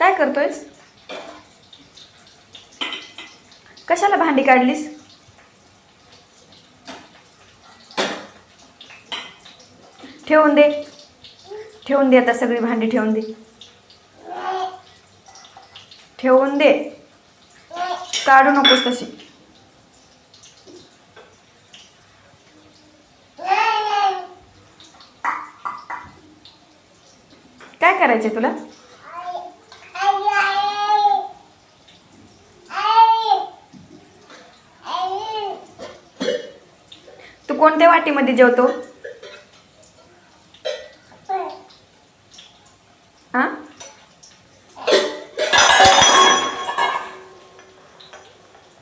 काय करतोयस? कशाला भांडी काढलीस? ठेवून दे. ठेवून दे आता सगळी भांडी ठेवून दे. ठेवून दे. काढू नकोस तशी. काय करायचे तुला? कोणत्या वाटीमध्ये जेवतो? हा?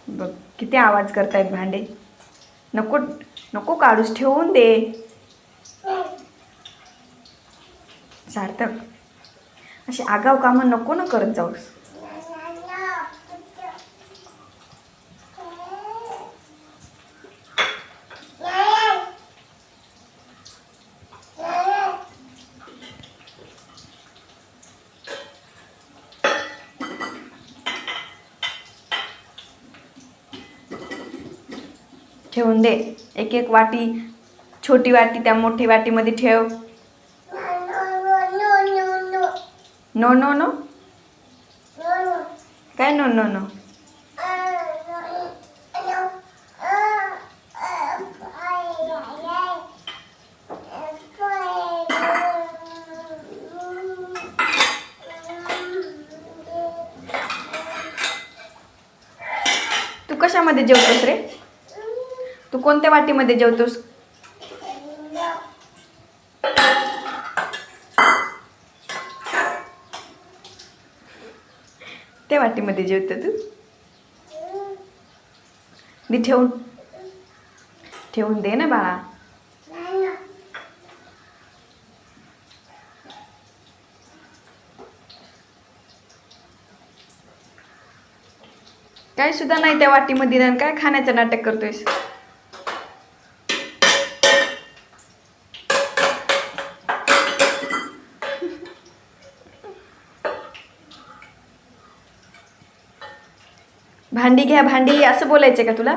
बघ किती आवाज करतायत भांडे. नको नको काढूस ठेवून दे. सार्थक अशी आगाव कामं नको ना करत जाऊस. ठेवून दे. एक एक वाटी छोटी वाटी त्या मोठी वाटीमध्ये ठेव. No no no. काय नो नो नो? तू कशामध्ये जेवतोस रे? कोणत्या वाटीमध्ये जेवतोस? त्या वाटीमध्ये जेवतो तू? मी ठेवून ठेवून दे ना बाळा. काय सुद्धा नाही त्या वाटीमध्ये काय खाण्याचं नाटक करतोयस? भांडी घ्या भांडी असं बोलायचं का तुला?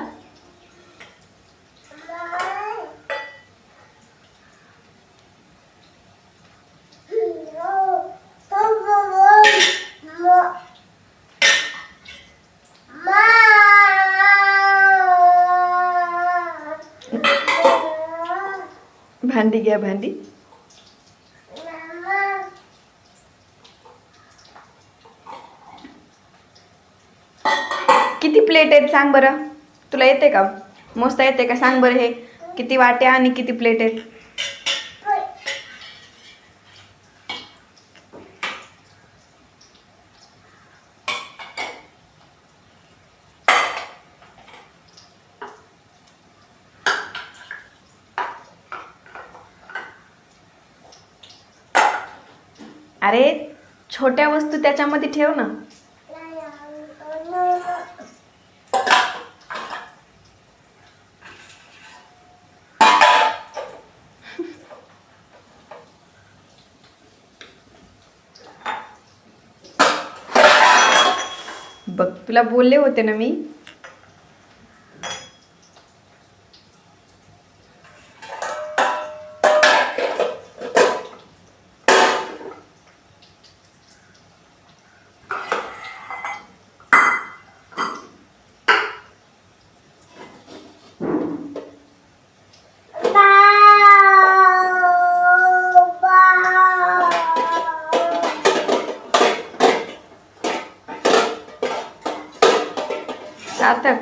भांडी घ्या भांडी किती प्लेट आहेत सांग बरं. तुला येते का? मोजता येते का? सांग बरं हे. किती वाट्या आणि किती प्लेट आहेत? अरे छोट्या वस्तू त्याच्यामध्ये ठेव ना. बघ तुला बोलले होते ना मी? सार्थक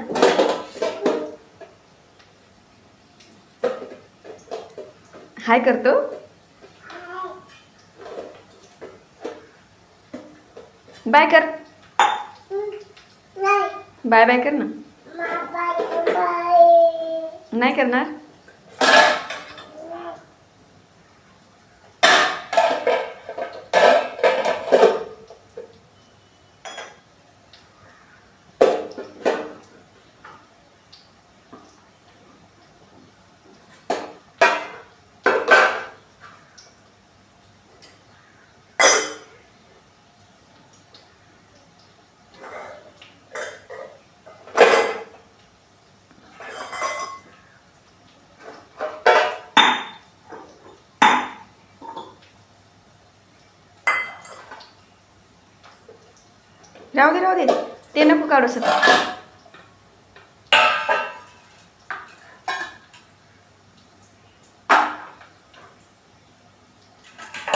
हाय करतो. बाय कर. बाय. बाय कर ना. नाही करणार? राहू दे राहू दे ते नको काढूस आता